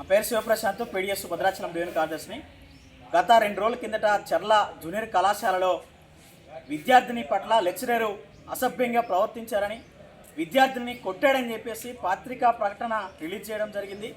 నా పేరు Shivaprashanth PDS Bhadrachalam division కార్యదర్శిని. గత రెండు రోజుల కిందట చర్ల జూనియర్ కళాశాలలో విద్యార్థిని పట్ల లెక్చరరు అసభ్యంగా ప్రవర్తించారని విద్యార్థిని కొట్టాడని చెప్పేసి పాత్రికా ప్రకటన రిలీజ్ చేయడం జరిగింది.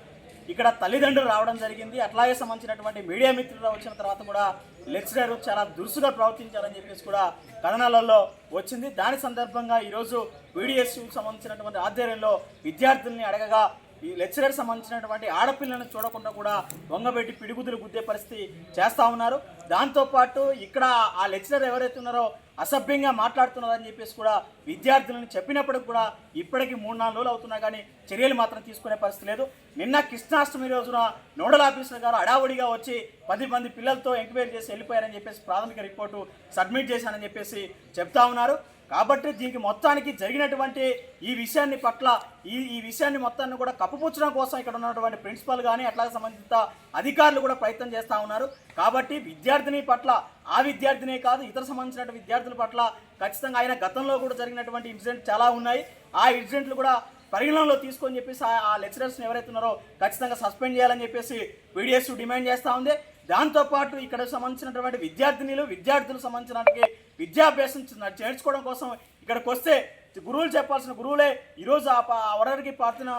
ఇక్కడ తల్లిదండ్రులు రావడం జరిగింది. అట్లాగే సంబంధించినటువంటి మీడియా మిత్రులు వచ్చిన తర్వాత కూడా లెక్చరర్ చాలా దురుసుగా ప్రవర్తించారని చెప్పేసి కూడా కథనాలలో వచ్చింది. దాని సందర్భంగా ఈరోజు వీడిఎస్ సంబంధించినటువంటి ఆధ్వర్యంలో విద్యార్థుల్ని అడగగా ఈ లెక్చరర్ సంబంధించినటువంటి ఆడపిల్లలను చూడకుండా కూడా దొంగబెట్టి పిడిగుదులు గుద్దే పరిస్థితి చేస్తూ ఉన్నారు. దాంతోపాటు ఇక్కడ ఆ లెక్చరర్ ఎవరైతే ఉన్నారో అసభ్యంగా మాట్లాడుతున్నారని చెప్పేసి కూడా విద్యార్థులను చెప్పినప్పటికి కూడా ఇప్పటికీ మూడు నాలుగు రోజులు అవుతున్నా కానీ చర్యలు మాత్రం తీసుకునే పరిస్థితి లేదు. నిన్న కృష్ణాష్టమి రోజున నోడల్ ఆఫీసర్ గారు అడావుడిగా వచ్చి పది మంది పిల్లలతో ఎంక్వైరీ చేసి వెళ్ళిపోయారని చెప్పేసి ప్రాథమిక రిపోర్టు సబ్మిట్ చేశానని చెప్పేసి చెప్తా ఉన్నారు. కాబట్టి దీనికి మొత్తానికి జరిగినటువంటి ఈ విషయాన్ని పట్ల ఈ ఈ విషయాన్ని మొత్తాన్ని కూడా కప్పుపుచ్చడం కోసం ఇక్కడ ఉన్నటువంటి ప్రిన్సిపల్ కానీ అట్లాగే సంబంధిత అధికారులు కూడా ప్రయత్నం చేస్తూ ఉన్నారు. కాబట్టి విద్యార్థిని పట్ల ఆ విద్యార్థినే కాదు ఇతర సంబంధించిన విద్యార్థుల పట్ల ఖచ్చితంగా ఆయన గతంలో కూడా జరిగినటువంటి ఇన్సిడెంట్ చాలా ఉన్నాయి. ఆ ఇన్సిడెంట్లు కూడా పరిగణనలో తీసుకొని చెప్పేసి ఆ- లెక్చరర్స్ని ఎవరైతే ఉన్నారో ఖచ్చితంగా సస్పెండ్ చేయాలని చెప్పేసి వీడియోస్ డిమాండ్ చేస్తూ ఉంది. దాంతోపాటు ఇక్కడ సంబంధించినటువంటి విద్యార్థినిలు విద్యార్థులకు సంబంధించినటువంటి విద్యాభ్యాసం నేర్చుకోవడం చేర్చుకోవడం కోసం ఇక్కడికి వస్తే గురువులు చెప్పాల్సిన గురువులే ఈరోజు ఆ ప- ఆ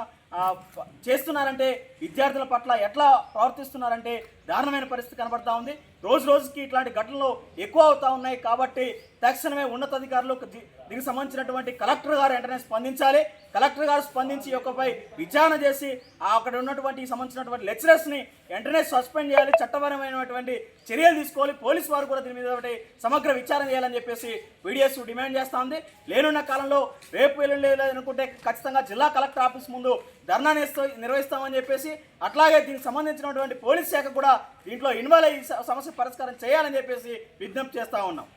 చేస్తున్నారంటే విద్యార్థుల పట్ల ఎట్లా ప్రవర్తిస్తున్నారంటే దారుణమైన పరిస్థితి కనబడతా ఉంది. రోజు రోజుకి ఇట్లాంటి ఘటనలు ఎక్కువ అవుతా ఉన్నాయి కాబట్టి తక్షణమే ఉన్నతాధికారులు దీనికి సంబంధించినటువంటి కలెక్టర్ గారు వెంటనే స్పందించాలి. కలెక్టర్ గారు స్పందించి యొక్కపై విచారణ చేసి అక్కడ ఉన్నటువంటి సంబంధించినటువంటి లెక్చరర్స్ని వెంటనే సస్పెండ్ చేయాలి. చట్టపరమైనటువంటి చర్యలు తీసుకోవాలి. పోలీసు వారు కూడా దీని మీద ఒకటి సమగ్ర విచారణ చేయాలని చెప్పేసి వీడియోస్ డిమాండ్ చేస్తూ ఉంది. లేనున్న కాలంలో రేపు వెళ్ళలేదు అనుకుంటే ఖచ్చితంగా జిల్లా కలెక్టర్ ఆఫీస్ ముందు ధర్నా నిర్వహిస్తామని చెప్పేసి అట్లాగే దీనికి సంబంధించినటువంటి పోలీస్ శాఖ కూడా దీంట్లో ఇన్వాల్వ్ అయ్యి సమస్య పరిష్కారం చేయాలని చెప్పేసి విజ్ఞప్తి చేస్తా ఉన్నాం.